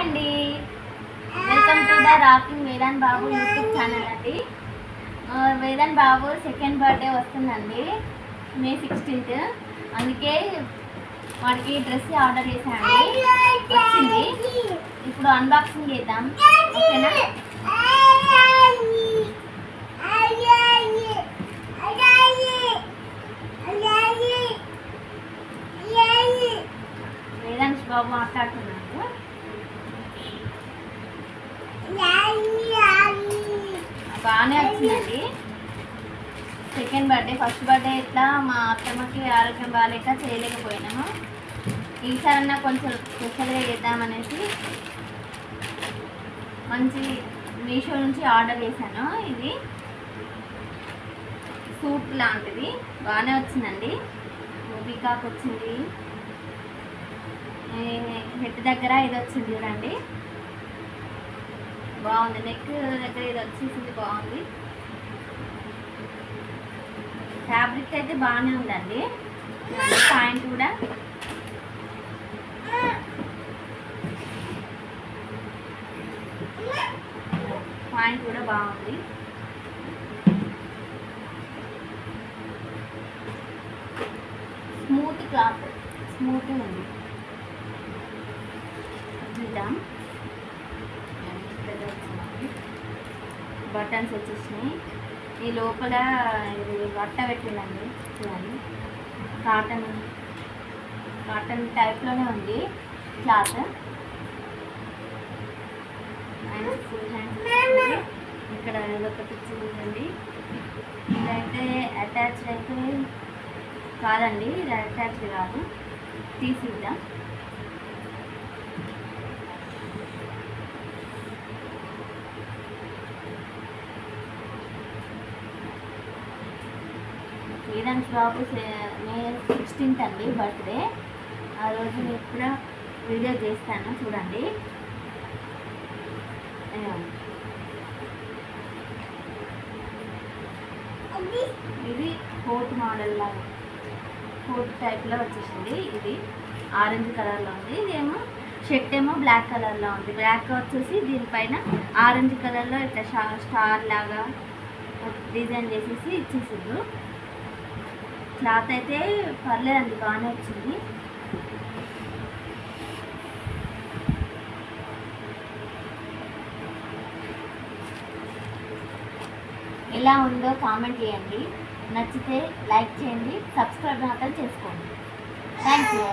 అండి. Welcome to the rocking Vedan Babu YouTube channel అండి. వేదాన్ బాబు second birthday వస్తుందండి May sixteenth అందుకే వాడికి డ్రెస్ ఆర్డర్ చేశాను వచ్చింది. ఇప్పుడు అన్బాక్సింగ్ చేద్దాం. ఓకేనా? వేదాంత్ బాబు మాట్లాడుతున్నాడు. బాగానే వచ్చిందండి. సెకండ్ బర్త్డే ఫస్ట్ బర్త్డే ఇట్లా మా అత్తమ్మకి ఆరోగ్యం బాగాలేక చేయలేకపోయినాము. ఈసారన్నా కొంచెం స్పెషల్గా చేద్దామనేసి మంచి మీషో నుంచి ఆర్డర్ చేశాను ఇది. సూట్ లాంటిది. బాగానే వచ్చిందండి. బీకాక్ వచ్చింది. హెడ్ దగ్గర ఇది వచ్చింది చూడండి. బాగుంది. నెక్ దగ్గర ఇది వచ్చేసింది బాగుంది. ఫ్యాబ్రిక్ అయితే బాగానే ఉందండి. పాయింట్ కూడా. పాయింట్ కూడా బాగుంది. స్మూత్ క్లాత్ స్మూత్ ఉంది. చూద్దాం. బటన్స్ వచ్చేసినాయి. ఈ లోపల ఇది బట్ట పెట్టిందండి చూడండి. కాటన్ కాటన్ టైప్లోనే ఉంది క్లాత్. ఫుల్ హ్యాండ్ ఇక్కడ ఒకటి చూడండి. ఇదైతే అటాచ్డ్ అయితే కాదండి ఇది అటాచ్డ్ కాదు. తీసిద్దాం. వేదాంత్ బాబు మే సిక్స్టీన్త్ అండి బర్త్డే. ఆ రోజు నేను కూడా వీడియో చేస్తాను చూడండి. ఇది కోట్ మోడల్ లాగా కోట్ టైప్లో వచ్చేసింది. ఇది ఆరెంజ్ కలర్లో ఉంది. ఇదేమో షర్ట్ ఏమో బ్లాక్ కలర్లో ఉంది. బ్లాక్ వచ్చేసి దీనిపైన ఆరెంజ్ కలర్లో ఇట్లా స్టార్ లాగా డిజైన్ చేసేసి ఇచ్చేసిండ్రు. క్లాత్ అయితే పర్లేదండి బాగానే వచ్చింది. ఎలా ఉందో కామెంట్ చేయండి. నచ్చితే లైక్ చేయండి సబ్స్క్రైబ్ మాత్రం చేసుకోండి. Thank you